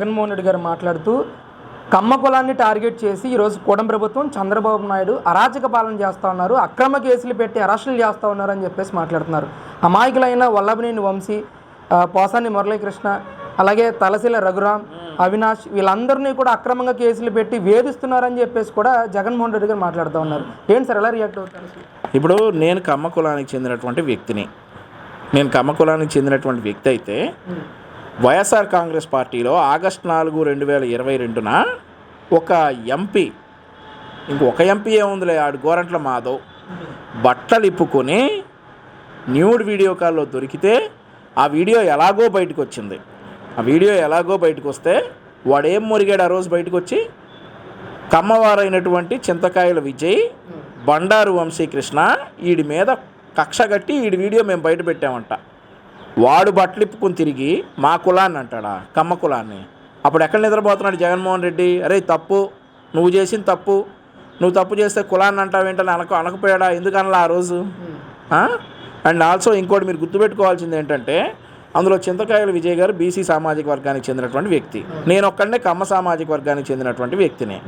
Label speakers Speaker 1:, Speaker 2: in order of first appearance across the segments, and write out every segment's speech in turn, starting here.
Speaker 1: జగన్మోహన్ రెడ్డి గారు మాట్లాడుతూ కమ్మ కులాన్ని టార్గెట్ చేసి ఈరోజు కూడం ప్రభుత్వం చంద్రబాబు నాయుడు అరాచక పాలన చేస్తూ ఉన్నారు అక్రమ కేసులు పెట్టి అరెస్టులు చేస్తూ ఉన్నారు అని చెప్పేసి మాట్లాడుతున్నారు. అమాయకులైన వల్లభనేని వంశీ పోసాని మురళీకృష్ణ అలాగే తలశీల రఘురాం అవినాష్ వీళ్ళందరినీ కూడా అక్రమంగా కేసులు పెట్టి వేధిస్తున్నారని చెప్పేసి కూడా జగన్మోహన్ రెడ్డి గారు మాట్లాడుతూ ఉన్నారు. ఏంటి సార్ ఎలా రియాక్ట్ అవుతారు?
Speaker 2: ఇప్పుడు నేను కమ్మ కులానికి చెందినటువంటి వ్యక్తిని నేను కమ్మ కులానికి చెందినటువంటి వ్యక్తి అయితే వైఎస్ఆర్ కాంగ్రెస్ పార్టీలో ఆగస్ట్ నాలుగు రెండు వేల ఇరవై రెండున ఒక ఎంపీ ఇంకొక ఎంపీ ఏముందిలే ఆడు గోరంట్ల మాధవ్ బట్టలు ఇప్పుకొని న్యూడ్ వీడియో కాల్లో దొరికితే ఆ వీడియో ఎలాగో బయటకు వచ్చింది ఆ వీడియో ఎలాగో బయటకు వస్తే వాడేం మురిగాడు ఆ రోజు బయటకు వచ్చి కమ్మవారైనటువంటి చింతకాయల విజయ్ బండారు వంశీకృష్ణ వీడి మీద కక్ష కట్టి వీడి వీడియో మేము బయట పెట్టామంట. వాడు బట్టలిప్పుకుని తిరిగి మా కులాన్ని అంటాడా కమ్మ కులాన్ని. అప్పుడు ఎక్కడ నిద్రపోతున్నాడు జగన్మోహన్ రెడ్డి? అరే తప్పు. నువ్వు చేసిన తప్పు. నువ్వు తప్పు చేస్తే కులాన్ని అంటావేంటని అనక అనకపోయాడా? ఎందుకు అనలా ఆ రోజు? అండ్ ఆల్సో ఇంకోటి మీరు గుర్తుపెట్టుకోవాల్సింది ఏంటంటే అందులో చింతకాయల విజయ్ గారు బీసీ సామాజిక వర్గానికి చెందినటువంటి వ్యక్తి. నేను ఒక్కడనే కమ్మ సామాజిక వర్గానికి చెందినటువంటి వ్యక్తిని.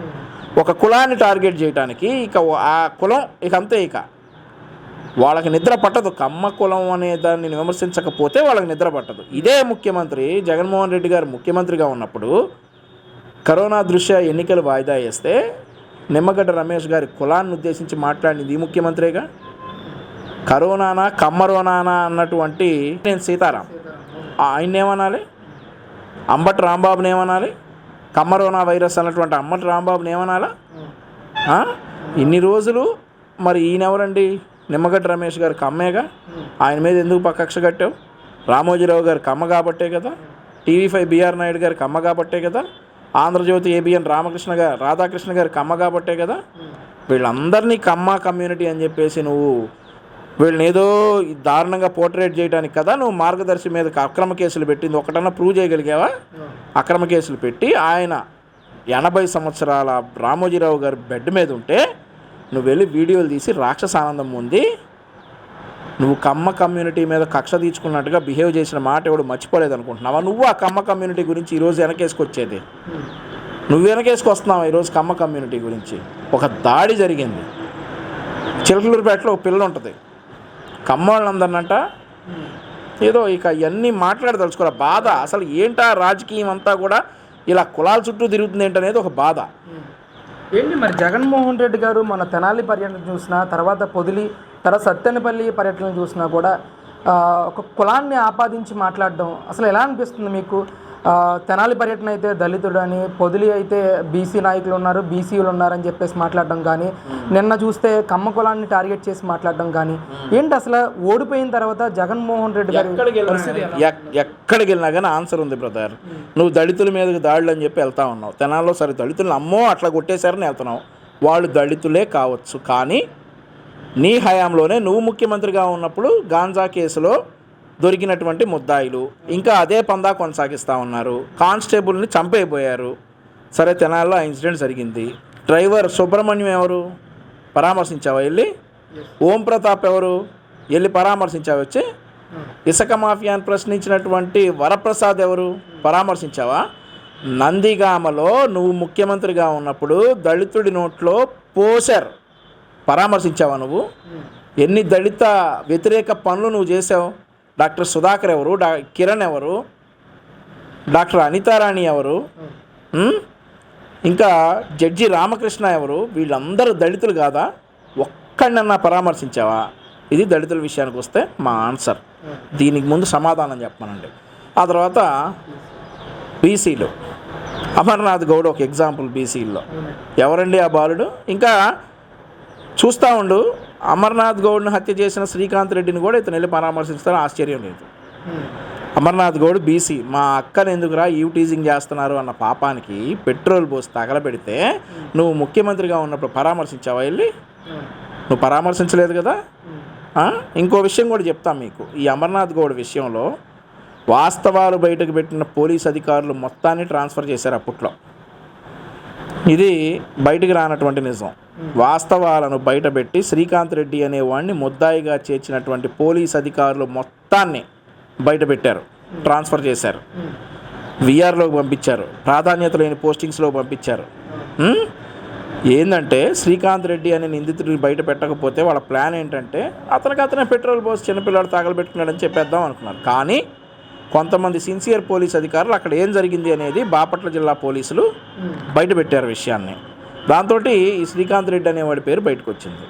Speaker 2: ఒక కులాన్ని టార్గెట్ చేయడానికి ఇక ఆ కులం ఇక అంతే ఇక. వాళ్ళకి నిద్ర పట్టదు. కమ్మ కులం అనే దాన్ని విమర్శించకపోతే వాళ్ళకి నిద్ర పట్టదు. ఇదే ముఖ్యమంత్రి జగన్మోహన్ రెడ్డి గారు ముఖ్యమంత్రిగా ఉన్నప్పుడు కరోనా దృష్ట్యా ఎన్నికలు వాయిదా వేస్తే నిమ్మగడ్డ రమేష్ గారి కులాన్ని ఉద్దేశించి మాట్లాడింది ఈ ముఖ్యమంత్రిగా. కరోనానా కమ్మరోనానా అన్నటువంటి నేను సీతారాం. ఆయన ఏమనాలి? అంబటి రాంబాబుని ఏమనాలి? కమ్మరోనా వైరస్ అన్నటువంటి అంబటి రాంబాబుని ఏమనాలా? ఇన్ని రోజులు మరి ఈయనెవరండి? నిమ్మగడ్డ రమేష్ గారు కమ్మేగా ఆయన మీద ఎందుకు పక్కక్ష కట్టావు? రామోజీరావు గారు కమ్మ కాబట్టే కదా. టీవీ ఫైవ్ బీఆర్ నాయుడు గారి కమ్మ కాబట్టే కదా. ఆంధ్రజ్యోతి ఏబిఎన్ రామకృష్ణ గారు రాధాకృష్ణ గారి కమ్మ కాబట్టే కదా. వీళ్ళందరినీ కమ్మ కమ్యూనిటీ అని చెప్పేసి నువ్వు వీళ్ళని ఏదో దారుణంగా పోర్ట్రేట్ చేయడానికి కదా నువ్వు మార్గదర్శి మీద అక్రమ కేసులు పెట్టింది. ఒకటన్నా ప్రూవ్ చేయగలిగావా? అక్రమ కేసులు పెట్టి ఆయన ఎనభై సంవత్సరాల రామోజీరావు గారి బెడ్ మీద ఉంటే నువ్వు వెళ్ళి వీడియోలు తీసి రాక్షస ఆనందం ఉంది నువ్వు కమ్మ కమ్యూనిటీ మీద కక్ష తీర్చుకున్నట్టుగా బిహేవ్ చేసిన మాట ఎవడు మర్చిపోలేదు అనుకుంటున్నావా? నువ్వు ఆ కమ్మ కమ్యూనిటీ గురించి ఈరోజు వెనకేసుకొచ్చేది. నువ్వు వెనకేసుకొస్తున్నావు ఈరోజు కమ్మ కమ్యూనిటీ గురించి? ఒక దాడి జరిగింది. చిలకలూరుపేటలో ఒక పిల్ల ఉంటుంది. కమ్మ వాళ్ళందరినంట ఏదో ఇక ఇవన్నీ మాట్లాడదలుచుకోరా బాధ. అసలు ఏంటా రాజకీయం అంతా కూడా ఇలా కులాల చుట్టూ తిరుగుతుంది ఏంటనేది ఒక బాధ.
Speaker 1: ఏంటి మరి జగన్మోహన్ రెడ్డి గారు మన తెనాలి పర్యటన చూసినా తర్వాత పొదిలి తర్వాత సత్తెనపల్లి పర్యటన చూసినా కూడా ఒక కులాన్ని ఆపాదించి మాట్లాడడం అసలు ఎలా అనిపిస్తుంది మీకు? తెనాలి పర్యటన అయితే దళితుడు అని పొదిలి అయితే బీసీ నాయకులు ఉన్నారు బీసీలు ఉన్నారని చెప్పేసి మాట్లాడడం కానీ నిన్న చూస్తే కమ్మ కులాన్ని టార్గెట్ చేసి మాట్లాడడం కానీ ఏంటి అసలు ఓడిపోయిన తర్వాత జగన్మోహన్ రెడ్డి గారి
Speaker 2: ఎక్కడికి వెళ్ళినా ఎక్- ఎక్కడికి వెళ్ళినా కానీ ఆన్సర్ ఉంది బ్రదర్. నువ్వు దళితుల మీదకి దాడులు అని చెప్పి వెళ్తా ఉన్నావు. తెనాల్లో సరే దళితులను అమ్మో అట్లా కొట్టేశారని వెళ్తున్నావు. వాళ్ళు దళితులే కావచ్చు కానీ నీ హయాంలోనే నువ్వు ముఖ్యమంత్రిగా ఉన్నప్పుడు గాంజా కేసులో దొరికినటువంటి ముద్దాయిలు ఇంకా అదే పందా కొనసాగిస్తూ ఉన్నారు. కానిస్టేబుల్ని చంపైపోయారు సరే తెనాల్లో ఆ ఇన్సిడెంట్ జరిగింది. డ్రైవర్ సుబ్రహ్మణ్యం ఎవరు? పరామర్శించావా వెళ్ళి? ఓం ప్రతాప్ ఎవరు? వెళ్ళి పరామర్శించావు వచ్చి? ఇసుక మాఫియాని ప్రశ్నించినటువంటి వరప్రసాద్ ఎవరు? పరామర్శించావా? నందిగామలో నువ్వు ముఖ్యమంత్రిగా ఉన్నప్పుడు దళితుడి నోట్లో పోసారు పరామర్శించావా నువ్వు? ఎన్ని దళిత వ్యతిరేక పనులు నువ్వు చేసావు డాక్టర్ సుధాకర్ ఎవరు? డా కిరణ్ ఎవరు? డాక్టర్ అనితారాణి ఎవరు? ఇంకా జడ్జి రామకృష్ణ ఎవరు? వీళ్ళందరూ దళితులు కాదా? ఒక్కడినన్నా పరామర్శించావా? ఇది దళితుల విషయానికి వస్తే మా ఆన్సర్. దీనికి ముందు సమాధానం చెప్పానండి ఆ తర్వాత బీసీలు. అమర్నాథ్ గౌడ్ ఒక ఎగ్జాంపుల్ బీసీల్లో. ఎవరండి ఆ బాలుడు? ఇంకా చూస్తూ ఉండు. అమర్నాథ్ గౌడ్ని హత్య చేసిన శ్రీకాంత్ రెడ్డిని కూడా ఇతను వెళ్ళి పరామర్శిస్తారో ఆశ్చర్యం లేదు. అమర్నాథ్ గౌడ్ బీసీ మా అక్కని ఎందుకురా యూటీజింగ్ చేస్తున్నారు అన్న పాపానికి పెట్రోల్ పోసి తగలబెడితే నువ్వు ముఖ్యమంత్రిగా ఉన్నప్పుడు పరామర్శించావా వెళ్ళి? నువ్వు పరామర్శించలేదు కదా? ఇంకో విషయం కూడా చెప్తాం మీకు. ఈ అమర్నాథ్ గౌడ్ విషయంలో వాస్తవాలు బయటకు పెట్టిన పోలీస్ అధికారులు మొత్తాన్ని ట్రాన్స్ఫర్ చేశారు అప్పట్లో. ఇది బయటికి రానటువంటి నిజం. వాస్తవాలను బయటపెట్టి శ్రీకాంత్ రెడ్డి అనే వాడిని ముద్దాయిగా చేర్చినటువంటి పోలీస్ అధికారులు మొత్తాన్ని బయటపెట్టారు ట్రాన్స్ఫర్ చేశారు. విఆర్లోకి పంపించారు ప్రాధాన్యత లేని పోస్టింగ్స్లో పంపించారు. ఏంటంటే శ్రీకాంత్ రెడ్డి అనే నిందితుడిని బయట పెట్టకపోతే వాళ్ళ ప్లాన్ ఏంటంటే అతనికి అతనే పెట్రోల్ పోసి చిన్నపిల్లాడు తగలబెట్టుకున్నాడని చెప్పేద్దాం అనుకున్నారు. కానీ కొంతమంది సిన్సియర్ పోలీస్ అధికారులు అక్కడ ఏం జరిగింది అనేది బాపట్ల జిల్లా పోలీసులు బయట పెట్టారు విషయాన్ని. దాంతో ఈ శ్రీకాంత్ రెడ్డి అనేవాడి పేరు బయటకు వచ్చింది